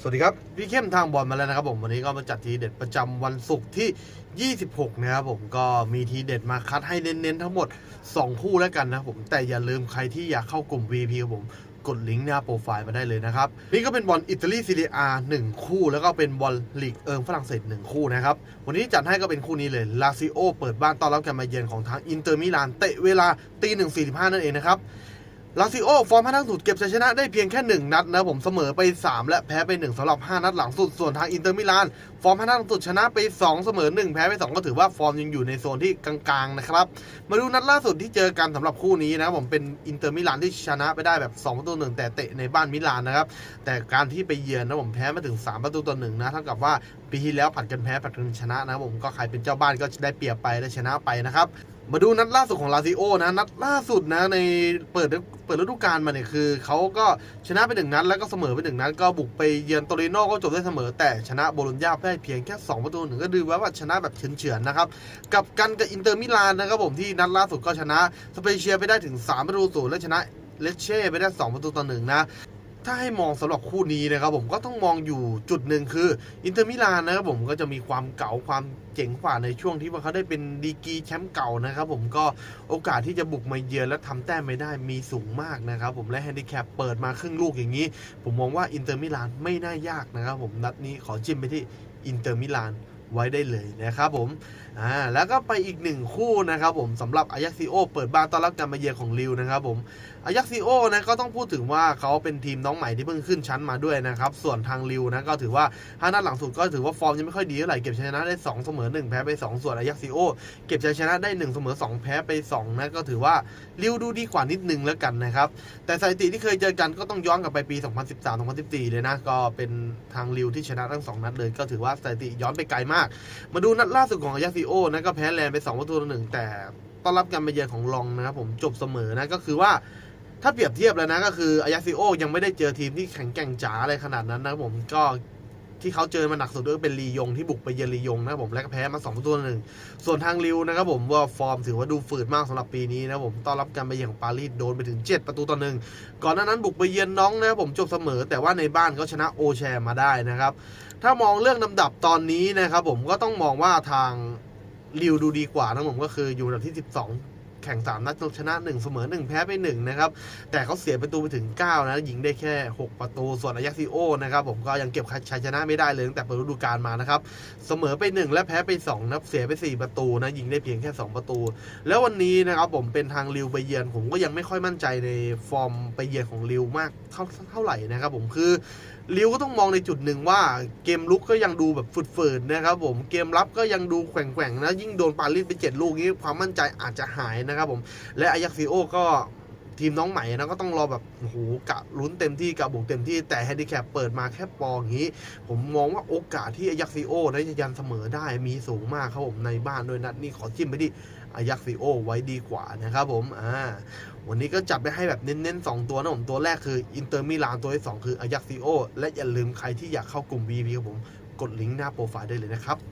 สวัสดีครับ พี่เข้มทางบอลมาแล้วนะครับผมวันนี้ก็มาจัดทีเด็ดประจำวันศุกร์ที่ 26 นะครับผมก็มีทีเด็ดมาคัดให้เน้นๆทั้งหมด 2 คู่แล้วกันนะครับผมแต่อย่าลืมใครที่อยากเข้ากลุ่ม VP ครับผมกดลิงก์หน้าโปรไฟล์มาได้เลยนะครับ นี่ก็เป็นบอลอิตาลีซีเรียอาหนึ่งคู่ แล้วก็เป็นบอลลีกเอิงฝรั่งเศสหนึ่งคู่นะครับ วันนี้จัดให้ก็เป็นคู่นี้เลยลาซิโอเปิดบ้านต้อนรับการมาเยือนของทางอินเตอร์มิลานเตะเวลาตีหนึ่งสี่สิบห้านั่นเองนะครับ ลาซิโอฟอร์มห้านัดสุดเก็บชัยชนะได้เพียงแค่ 1 นัดนะผมเสมอไป 3 และแพ้ไป 1สำหรับ 5 นัดหลังสุด ส่วนทางอินเตอร์มิลาน ฟอร์มห้านัดหลังสุดชนะไป 2 เสมอ 1 แพ้ไป 2 ก็ถือว่าฟอร์มยังอยู่ในโซนที่กลางๆนะครับ มาดูนัดล่าสุดที่เจอกันสำหรับคู่นี้นะผมเป็นอินเตอร์มิลานที่ชนะไปได้แบบ2ประตูหนึ่งแต่เตะในบ้านมิลานนะครับแต่การที่ไปเยือนนะผมแพ้มาถึง 3 ประตูต่อหนึ่งนะเท่ากับว่าปีที่แล้วผัดกันแพ้ผัดกันชนะนะผมก็ใครเป็นเจ้าบ้านก็ได้เปรียบไปและชนะไปนะครับ มาดูนัดล่าสุดของลาซิโอนะ นัดล่าสุดนะในเปิดเปิดฤดูกาลมาเนี่ยคือเขาก็ชนะไปหนึ่งนัด แล้วก็เสมอไปหนึ่งนัด ก็บุกไปเยือนโตริโนก็จบได้เสมอ แต่ชนะโบโลญญาได้เพียงแค่2ประตูหนึ่งก็ดูว่าชนะแบบเฉือนๆนะครับ กับกันกับอินเตอร์มิลานนะครับผมที่นัดล่าสุดก็ชนะสเปเชียไปได้ถึง3ประตูศูนย์และชนะเลเช่ไปได้2ประตูต่อหนึ่งนะ ถ้าให้มองสำหรับคู่นี้นะครับผมก็ต้องมองอยู่จุดหนึ่งคืออินเตอร์มิลานนะครับผมก็จะมีความเก่าความเจ๋งกว่าในช่วงที่ว่าเขาได้เป็นดีกีแชมป์เก่านะครับผมก็โอกาสที่จะบุกมาเยือนและทำแต้มไม่ได้มีสูงมากนะครับผมและแฮนดิแคปเปิดมาครึ่งลูกอย่างนี้ ผมมองว่าอินเตอร์มิลานไม่น่ายากนะครับผมนัดนี้ขอจิ้มไปที่อินเตอร์มิลาน ไว้ได้เลยนะครับผมอ่าแล้วก็ไปอีกหนึ่งคู่นะครับผมสำหรับอายักซิโอเปิดบ้านต้อนรับการมาเยือนของลิวนะครับผมอายักซิโอนะก็ต้องพูดถึงว่าเขาเป็นทีมน้องใหม่ที่เพิ่งขึ้นชั้นมาด้วยนะครับส่วนทางริวนะก็ถือว่าห้านัดหลังสุดก็ถือว่าฟอร์มยังไม่ค่อยดีเท่าไหร่เก็บชัยชนะได้2เสมอ1แพ้ไป 2 ส่วนอายักซิโอเก็บชัยชนะได้1เสมอ2แพ้ไป2นะก็ถือว่าริวดูดีกว่านิดนึงแล้วกันนะครับแต่สถิติที่เคยเจอกันก็ต้องย้อนกลับไปปี 2013-2014 เลยนะก็เป็นทางริวที่ชนะทั้ง2นัดเลยก็ถือว่าสถิติย้อนไปไกลมากมาดูนัดล่าสุดของอายาซิโอนะก็แพ้แลนไป2ประตูต่อหนึ่งแต่ต้อนรับการมาเยือนของลองนะครับผมจบเสมอนะก็คือว่าถ้าเปรียบเทียบแล้วนะก็คืออายาซิโอยังไม่ได้เจอทีมที่แข็งแกร่งจ๋าอะไรขนาดนั้นนะผมก็ ที่เขาเจอมาหนักสุดก็เป็นลียงที่บุกไปเยือนลียงนะครับผมและก็แพ้มา2ประตูต่อหนึ่งส่วนทางริวนะครับผมว่าฟอร์มถือว่าดูฝืดมากสำหรับปีนี้นะผมต้อนรับการไปเยือนของปารีสโดนไปถึง 7 ประตูต่อหนึ่งก่อนหน้านั้นบุกไปเยือนน้องนะครับผมจบเสมอ แต่ว่าในบ้านเขาชนะโอแชร์มาได้นะครับถ้ามองเรื่องลำดับตอนนี้นะครับผมก็ต้องมองว่าทางริวดูดีกว่านะผมก็คืออยู่อันดับที่ 12 แข่ง 3 นัดชนะ1เสมอ1 แพ้ไป1นะครับ แต่เขาเสียประตูไปถึง 9 นะยิงได้แค่ 6 ประตู ส่วนอายักซิโอนะครับผมก็ยังเก็บชัยชนะไม่ได้เลยตั้งแต่เปิดฤดูกาลมานะครับ เสมอไป 1 และแพ้ไป2นะครับเสียไป 4 ประตูนะยิงได้เพียงแค่ 2 ประตู แล้ววันนี้นะครับผมเป็นทางริวไปเยือนผมก็ยังไม่ค่อยมั่นใจในฟอร์มไปเยือนของริวมากเท่าเท่าไหร่นะครับผมคือริวก็ต้องมองในจุดหนึ่งว่าเกมลุกก็ยังดูแบบฝืดๆนะครับผมเกมรับก็ยังดูแกว่งๆนะยิ่งโดนปารีสไปเจ็ดลูกนี้ความมั่นใจอาจจะหายนะครับผม และอายักซิโอก็ทีมน้องใหม่นะก็ต้องรอแบบโอ้โหกะลุ้นเต็มที่กะบุกเต็มที่แต่แฮนดิแคปเปิดมาแค่ปออย่างนี้ ผมมองว่าโอกาสที่อายักซิโอนะจะยันเสมอได้มีสูงมากครับผมในบ้านด้วยนัดนี้ขอจิ้มไปที่อายักซิโอไว้ดีกว่านะครับผมอ่าวันนี้ก็จัดไปให้แบบเน้นๆ 2 ตัวนะผมตัวแรกคืออินเตอร์มิลานตัวที่ 2 คืออายักซิโอและอย่าลืมใครที่อยากเข้ากลุ่ม VP ครับผมกดลิงก์หน้าโปรไฟล์ได้เลยนะครับ